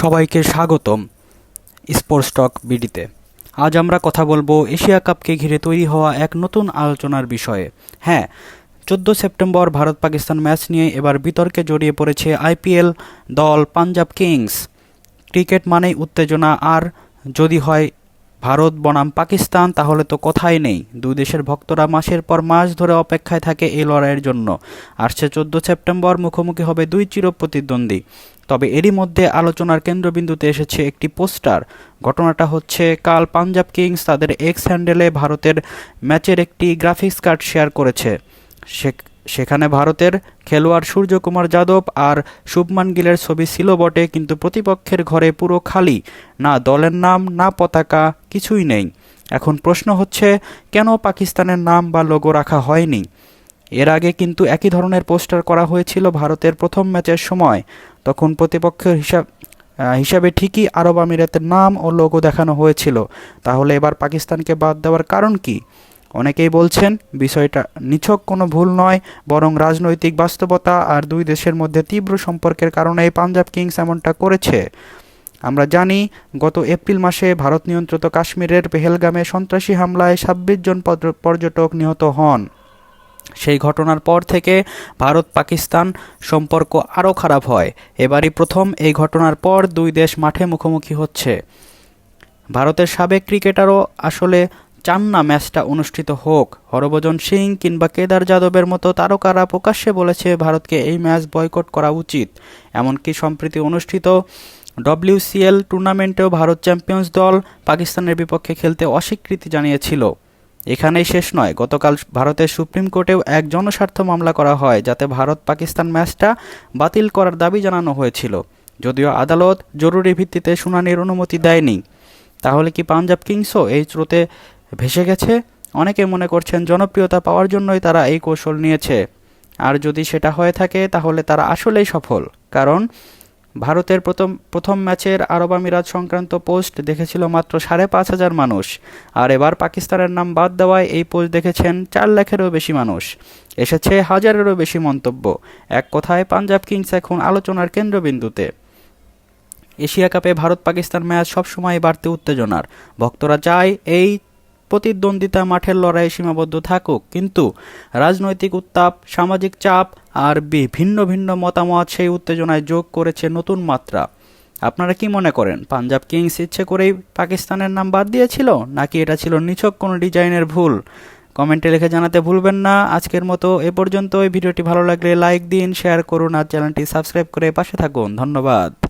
সবাইকে স্বাগতম স্পোর্টস টক বিডিতে। আজ আমরা কথা বলব এশিয়া কাপকে ঘিরে তৈরি হওয়া এক নতুন আলোচনার বিষয়ে। হ্যাঁ চোদ্দ সেপ্টেম্বর ভারত পাকিস্তান ম্যাচ নিয়ে এবার বিতর্কে জড়িয়ে পড়েছে আইপিএল দল পাঞ্জাব কিংস। ক্রিকেট মানেই উত্তেজনা, আর যদি হয় ভারত, বনাম পাকিস্তান, তাহলে তো কথাই নেই। দুই দেশের ভক্তরা মাসের পর মাস ধরে অপেক্ষায় থাকে এই লড়াইয়ের জন্য। আসছে চোদ্দ সেপ্টেম্বর, মুখোমুখি হবে দুই চির প্রতিদ্বন্দ্বী তবে এরই মধ্যে আলোচনার কেন্দ্রবিন্দুতে এসেছে একটি পোস্টার। ঘটনাটা হচ্ছে, কাল পাঞ্জাব কিংস তাদের এক্স হ্যান্ডেলে ভারতের ম্যাচের একটি গ্রাফিক্স কার্ড শেয়ার করেছে। সে- সেখানে ভারতের খেলোয়াড় সূর্যকুমার যাদব আর শুভমান গিলের ছবি ছিল বটে, কিন্তু প্রতিপক্ষের ঘরে পুরো খালি। না দলের নাম, না পতাকা, কিছুই নেই। এখন প্রশ্ন হচ্ছে, কেন পাকিস্তানের নাম বা লোগো রাখা হয়নি? এর আগে কিন্তু একই ধরনের পোস্টার করা হয়েছিল ভারতের প্রথম ম্যাচের সময়। তখন প্রতিপক্ষের হিসাব হিসাবে ঠিকই আরব আমিরাতের নাম ও লোগো দেখানো হয়েছিল। তাহলে এবার পাকিস্তানকে বাদ দেওয়ার কারণ কি? অনেকেই বলছেন বিষয়টা নিছক, কোনো ভুল নয়, বরং রাজনৈতিক বাস্তবতা আর দুই দেশের মধ্যে তীব্র সম্পর্কের কারণে পাঞ্জাব কিংস এমনটা করেছে। আমরা জানি, গত এপ্রিল মাসে ভারত নিয়ন্ত্রিত কাশ্মীরের পেহেলগামে সন্ত্রাসী হামলায় ছাব্বিশ জন পর্যটক নিহত হন। সেই ঘটনার পর থেকে ভারত পাকিস্তান সম্পর্ক আরও খারাপ হয়। এবারই প্রথম এই ঘটনার পর দুই দেশ মাঠে মুখোমুখি হচ্ছে। ভারতের সাবেক ক্রিকেটারও আসলে চান না ম্যাচটা অনুষ্ঠিত হোক। হরভজন সিং কিংবা কেদার যাদবের মতো তারকারা প্রকাশ্যে বলেছে, ভারতকে এই ম্যাচ বয়কট করা উচিত। এমনকি সম্প্রতি অনুষ্ঠিত ডব্লিউসিএল টুর্নামেন্টেও ভারত চ্যাম্পিয়ন্স দল পাকিস্তানের বিপক্ষে খেলতে অস্বীকৃতি জানিয়েছিল। এখানেই শেষ নয়, গতকাল ভারতের সুপ্রিম কোর্টেও এক জনস্বার্থ মামলা করা হয়, যাতে ভারত পাকিস্তান ম্যাচটা বাতিল করার দাবি জানানো হয়েছিল। যদিও আদালত জরুরি ভিত্তিতে শুনানির অনুমতি দেয়নি। তাহলে কি পাঞ্জাব কিংসও এই স্রোতে ভেসে গেছে। অনেকে মনে করছেন জনপ্রিয়তা পাওয়ার জন্যই তারা এই কৌশল নিয়েছে। আর যদি সেটা হয়ে থাকে, তাহলে তারা আসলেই সফল। কারণ ভারতের প্রথম প্রথম ম্যাচের আরব আমিরাত সংক্রান্ত পোস্ট দেখেছিল মাত্র সাড়ে পাঁচ হাজার মানুষ। আর এবার পাকিস্তানের নাম বাদ দেওয়ায় এই পোস্ট দেখেছেন চার লাখেরও বেশি মানুষ। এসেছে হাজারেরও বেশি মন্তব্য। এক কথায়, পাঞ্জাব কিংস এখন আলোচনার কেন্দ্রবিন্দুতে। এশিয়া কাপে ভারত পাকিস্তান ম্যাচ সবসময় বাড়তে উত্তেজনার। ভক্তরা চায় এই প্রতিদ্বন্দ্বিতা মাঠের লড়াই সীমাবদ্ধ থাকুক। কিন্তু রাজনৈতিক উত্তাপ, সামাজিক চাপ আর বি- ভিন্ন ভিন্ন মতামত সেই উত্তেজনায় যোগ করেছে নতুন মাত্রা। আপনারা কি মনে করেন, পাঞ্জাব কিংস ইচ্ছে করেই পাকিস্তানের নাম বাদ দিয়েছিল, নাকি এটা ছিল নিছক কোনো ডিজাইনের ভুল? কমেন্টে লিখে জানাতে ভুলবেন না। আজকের মতো এ পর্যন্ত এই ভিডিওটি ভালো লাগলে লাইক দিন, শেয়ার করুন, আর চ্যানেলটি সাবস্ক্রাইব করে পাশে থাকুন। ধন্যবাদ।